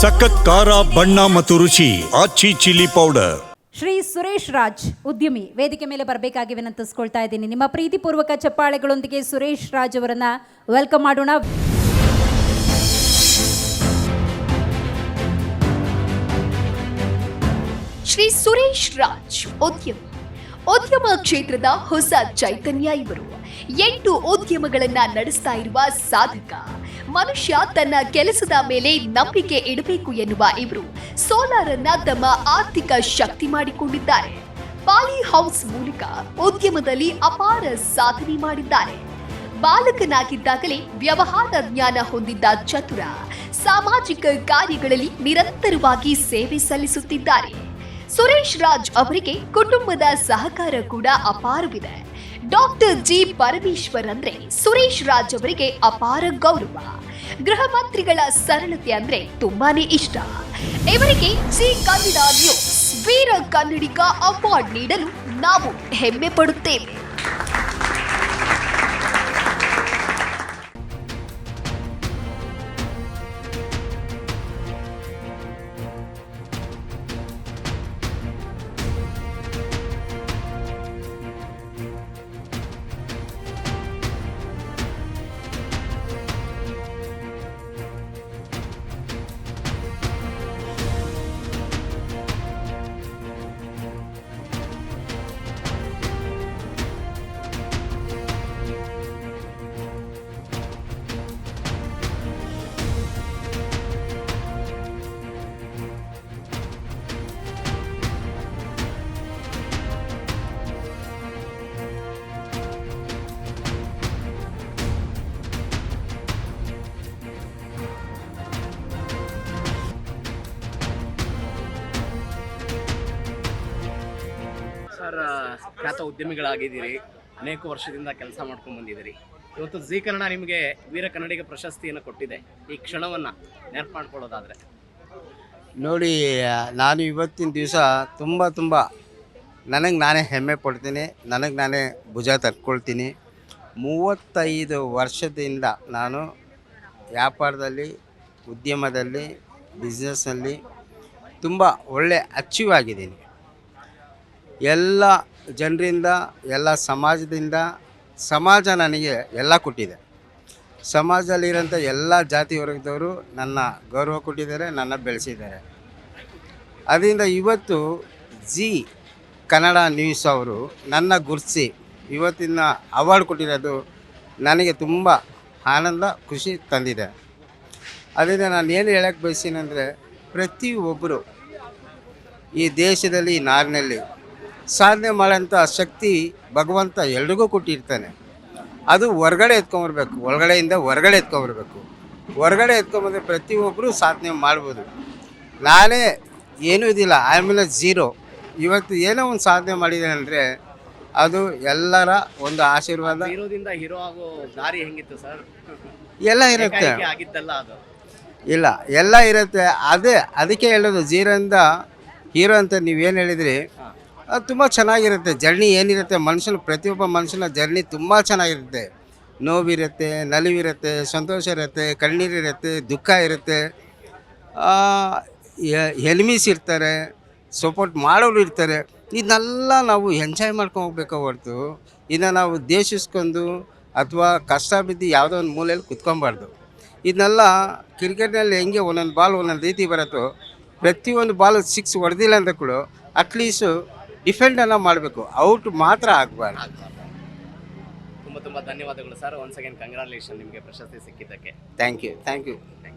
ಸಖತ್ ಖಾರ ಬಣ್ಣ ಮತ್ತು ರುಚಿ ಆಚಿ ಚಿಲ್ಲಿ ಪೌಡರ್. ಶ್ರೀ ಸುರೇಶ್ ರಾಜ್ ಉದ್ಯಮಿ ವೇದಿಕೆ ಮೇಲೆ ಬರಬೇಕಾಗಿ ವಿನಂತಿಸ್ಕೊಳ್ತಾ ಇದ್ದೀನಿ. ನಿಮ್ಮ ಪ್ರೀತಿಪೂರ್ವಕ ಚಪ್ಪಾಳೆಗಳೊಂದಿಗೆ ಸುರೇಶ್ ರಾಜ್ ಅವರನ್ನ ವೆಲ್ಕಮ್ ಮಾಡೋಣ. ಶ್ರೀ ಸುರೇಶ್ ರಾಜ್ ಉದ್ಯಮಿ ಉದ್ಯಮ ಕ್ಷೇತ್ರದ ಹೊಸ ಚೈತನ್ಯ ಇವರು. ಎಂಟು ಉದ್ಯಮಗಳನ್ನ ನಡೆಸ್ತಾ ಇರುವ ಸಾಧಕ ಮನುಷ್ಯ ತನ್ನ ಕೆಲಸದ ಮೇಲೆ ನಂಬಿಕೆ ಇಡಬೇಕು ಎನ್ನುವ ಇವರು. ಸೋಲಾರ್ ಅನ್ನ ತಮ್ಮ ಆರ್ಥಿಕ ಶಕ್ತಿ ಮಾಡಿಕೊಂಡಿದ್ದಾರೆ. ಪಾಲಿ ಹೌಸ್ ಮೂಲಕ ಉದ್ಯಮದಲ್ಲಿ ಅಪಾರ ಸಾಧನೆ ಮಾಡಿದ್ದಾರೆ. ಬಾಲಕನಾಗಿದ್ದಾಗಲೇ ವ್ಯವಹಾರ ಜ್ಞಾನ ಹೊಂದಿದ್ದ ಚತುರ ಸಾಮಾಜಿಕ ಕಾರ್ಯಗಳಲ್ಲಿ ನಿರಂತರವಾಗಿ ಸೇವೆ ಸಲ್ಲಿಸುತ್ತಿದ್ದಾರೆ. ಸುರೇಶ್ ರಾಜ್ ಅವರಿಗೆ ಕುಟುಂಬದ ಸಹಕಾರ ಕೂಡ ಅಪಾರವಿದೆ. ಡಾಕ್ಟರ್ ಜಿ ಪರಮೇಶ್ವರ್ ಅಂದ್ರೆ ಸುರೇಶ್ ರಾಜ್ ಅವರಿಗೆ ಅಪಾರ ಗೌರವ. ಗೃಹ ಮಂತ್ರಿಗಳ ಸರಳತೆ ಅಂದ್ರೆ ತುಂಬಾನೇ ಇಷ್ಟ. ಇವರಿಗೆ ಜಿ ಕನ್ನಡ ನ್ಯೂಸ್, ವೀರ ಕನ್ನಡಿಗ ಅವಾರ್ಡ್ ನೀಡಲು ನಾವು ಹೆಮ್ಮೆ ಪಡುತ್ತೇವೆ. ಸರ್ ಖ್ಯಾತ ಉದ್ಯಮಿಗಳಾಗಿದ್ದೀರಿ, ಅನೇಕ ವರ್ಷದಿಂದ ಕೆಲಸ ಮಾಡ್ಕೊಂಡು ಬಂದಿದ್ದೀರಿ. ಇವತ್ತು ಜಿ ಕನ್ನಡ ನಿಮಗೆ ವೀರ ಕನ್ನಡಿಗ ಪ್ರಶಸ್ತಿಯನ್ನು ಕೊಟ್ಟಿದೆ. ಈ ಕ್ಷಣವನ್ನು ನೆನಪು ಮಾಡ್ಕೊಳ್ಳೋದಾದರೆ ನೋಡಿ ನಾನು ಇವತ್ತಿನ ದಿವಸ ತುಂಬ ತುಂಬ ನನಗೆ ನಾನೇ ಹೆಮ್ಮೆ ಪಡ್ತೀನಿ, ನನಗೆ ನಾನೇ ಭುಜ ತಕ್ಕೊಳ್ತೀನಿ ಮೂವತ್ತೈದು ವರ್ಷದಿಂದ ನಾನು ವ್ಯಾಪಾರದಲ್ಲಿ, ಉದ್ಯಮದಲ್ಲಿ ಬಿಸ್ನೆಸ್ನಲ್ಲಿ ತುಂಬ ಒಳ್ಳೆ ಅಚೀವ್ ಆಗಿದ್ದೀನಿ. ಎಲ್ಲ ಜನರಿಂದ, ಎಲ್ಲ ಸಮಾಜದಿಂದ, ಸಮಾಜ ನನಗೆ ಎಲ್ಲ ಕೊಟ್ಟಿದೆ. ಸಮಾಜದಲ್ಲಿರೋಂಥ ಎಲ್ಲ ಜಾತಿ ವರ್ಗದವರು ನನ್ನ ಗೌರವ ಕೊಟ್ಟಿದ್ದಾರೆ, ನನ್ನ ಬೆಳೆಸಿದ್ದಾರೆ. ಅದರಿಂದ ಇವತ್ತು ಜಿ ಕನ್ನಡ ನ್ಯೂಸ್ ಅವರು ನನ್ನ ಗುರ್ಸಿ ಇವತ್ತಿನ ಅವಾರ್ಡ್ ಕೊಟ್ಟಿರೋದು ನನಗೆ ತುಂಬ ಆನಂದ, ಖುಷಿ ತಂದಿದೆ. ಅದರಿಂದ ನಾನು ಏನು ಹೇಳಕ್ಕೆ ಬಯಸ್ತೀನಿ ಅಂದರೆ ಪ್ರತಿಯೊಬ್ಬರು ಈ ದೇಶದಲ್ಲಿ ಈ ನಾಡಿನಲ್ಲಿ ಸಾಧನೆ ಮಾಡೋಂಥ ಶಕ್ತಿ ಭಗವಂತ ಎಲ್ರಿಗೂ ಕೊಟ್ಟಿರ್ತಾನೆ. ಅದು ಹೊರ್ಗಡೆ ಎತ್ಕೊಂಬರ್ಬೇಕು ಒಳಗಡೆಯಿಂದ ಹೊರಗಡೆ ಎತ್ಕೊಂಬರ್ಬೇಕು ಹೊರಗಡೆ ಎತ್ಕೊಂಬಂದ್ರೆ ಪ್ರತಿಯೊಬ್ಬರು ಸಾಧನೆ ಮಾಡ್ಬೋದು. ನಾನೇ ಏನೂ ಇದಿಲ್ಲ ಆಮೇಲೆ ಝೀರೋ ಇವತ್ತು ಏನೋ ಒಂದು ಸಾಧನೆ ಮಾಡಿದ್ದೇನೆ ಅಂದರೆ ಅದು ಎಲ್ಲರ ಒಂದು ಆಶೀರ್ವಾದ. ಹೀರೋ ಆಗೋ ದಾರಿ ಹೆಂಗಿತ್ತು ಸರ್ ಎಲ್ಲ ಇರುತ್ತೆ. ಆಗಿದ್ದಲ್ಲ ಅದು. ಇಲ್ಲ ಎಲ್ಲ ಇರುತ್ತೆ. ಅದೇ ಅದಕ್ಕೆ ಹೇಳೋದು ಜೀರೋಯಿಂದ ಹೀರೋ ಅಂತ ನೀವೇನು ಹೇಳಿದ್ರಿ? ಅದು ತುಂಬ ಚೆನ್ನಾಗಿರುತ್ತೆ. ಜರ್ನಿ ಏನಿರುತ್ತೆ, ಮನುಷ್ಯನ, ಪ್ರತಿಯೊಬ್ಬ ಮನುಷ್ಯನ ಜರ್ನಿ ತುಂಬ ಚೆನ್ನಾಗಿರುತ್ತೆ. ನೋವಿರುತ್ತೆ, ನಲಿವಿರುತ್ತೆ, ಸಂತೋಷ ಇರುತ್ತೆ ಕಣ್ಣೀರಿರುತ್ತೆ ದುಃಖ ಇರುತ್ತೆ. ಎನಿಮೀಸ್ ಇರ್ತಾರೆ ಸಪೋರ್ಟ್ ಮಾಡೋರು ಇರ್ತಾರೆ. ಇದನ್ನೆಲ್ಲ ನಾವು ಎಂಜಾಯ್ ಮಾಡ್ಕೊಂಡು ಹೋಗ್ಬೇಕು ಹೊರತು. ಇದನ್ನ ನಾವು ದೇಶಿಸ್ಕೊಂಡು ಅಥವಾ ಕಷ್ಟ ಬಿದ್ದು ಯಾವುದೋ ಒಂದು ಮೂಲೆಯಲ್ಲಿ ಕುತ್ಕೊಬಾರ್ದು ಇದನ್ನೆಲ್ಲ ಕ್ರಿಕೆಟ್ನಲ್ಲಿ ಹೆಂಗೆ ಒಂದೊಂದು ಬಾಲ್ ಒಂದೊಂದು ರೀತಿ ಬರುತ್ತೋ, ಪ್ರತಿಯೊಂದು ಬಾಲ್ ಸಿಕ್ಸ್ ಹೊಡೆದಿಲ್ಲ ಅಂತ ಕೂಡ ಅಟ್ಲೀಸ್ಟು ಡಿಫೆಂಡನ್ನು ಮಾಡಬೇಕು. ಔಟ್ ಮಾತ್ರ ಆಗಬಾರ್ದು. ತುಂಬ ತುಂಬ ಧನ್ಯವಾದಗಳು ಸರ್. ಒನ್ಸ್ ಅಗೇನ್ ಕಂಗ್ರಾಲೇಷನ್ ನಿಮಗೆ ಪ್ರಶಸ್ತಿ ಸಿಕ್ಕಿದ್ದಕ್ಕೆ. Thank you thank you